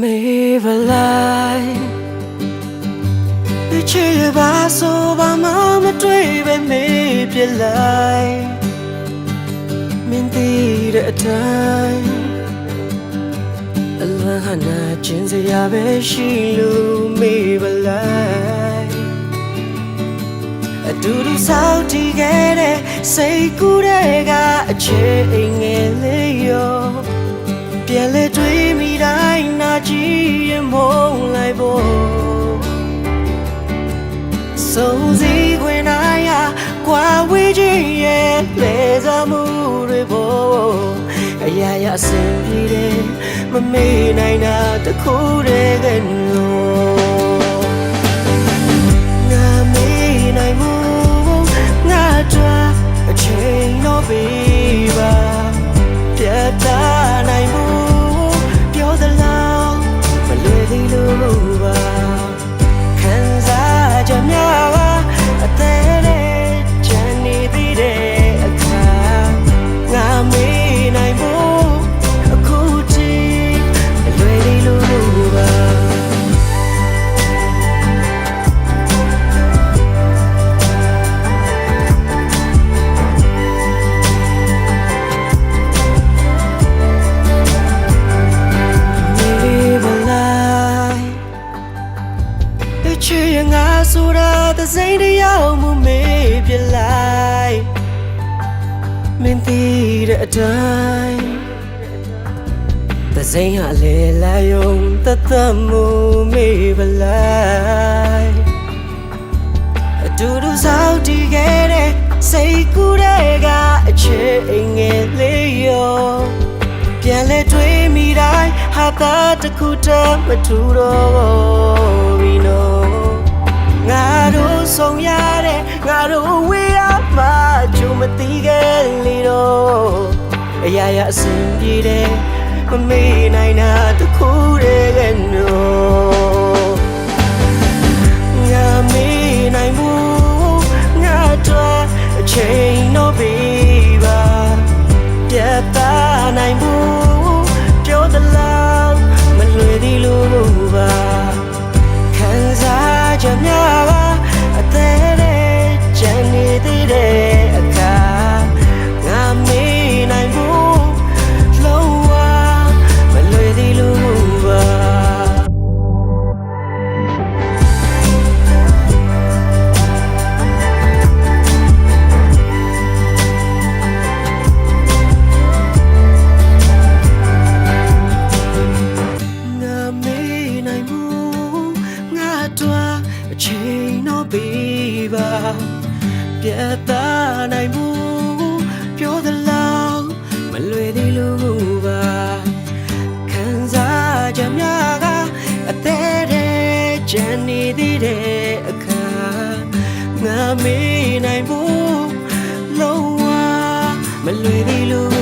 မေဘလိုက်ချေပါဆိုပါမမတွေ့ပဲမေပြလိုက်မင်းတည်တဲ့အတိုင်းအလွန်ဟနာချင်းစရာပဲရှိလို့မေဘလိုက်အတူတူဆောက်တည်ခဲ့တဲ့စိတ်ကူးတဲ့ကအချိန်ငယ်လေးရောပြန်လဲတွေးမိတိုင်းနာ ကြည့်ရင်မုန်းလိုက်ဖို့စုံစည်းခွင်တိုင်းဟာကွာဝေးခြင်းရဲ့လေစားမှုတွေဖို့အရာရာအဆင်ပြေတယ်မမေ့နိုင်တာတစ်ခုတည်းကလို့ သေး တာသစိမ့်တရားမှုမေးပြလိုက်မင်းတည်တဲ့အတိုင်းသစိမ့်ဟာလေလာယုံတသက်မှုမေးပလိုက်အတူတူစောက်တည်ခဲ့တဲ့စိတ်ကူးတဲ့ကအချိန်ငယ်လေးရောပြန်လဲတွေးမိတိုင်းဟာတာတစ်ခုတည်းမထူတော့ဘူးနော်ငါတို့ ဆုံးရတဲ့ငါတို့ဝေးရမှာကြုံမသိခဲ့လေတော့အရာရာအဆင်ပြေတယ်မမေ့နိုင်တာတစ်ခုတည်းကနော် ပြီပါပြတ်သားနိုင်မှုပြောသလားမလွယ်သေးလို့ပါခံစားချက်များကအသေးတဲ့ကြံနေသေးတဲ့အခါငါမေးနိုင်မှုလုံးဝမလွယ်သေးလို့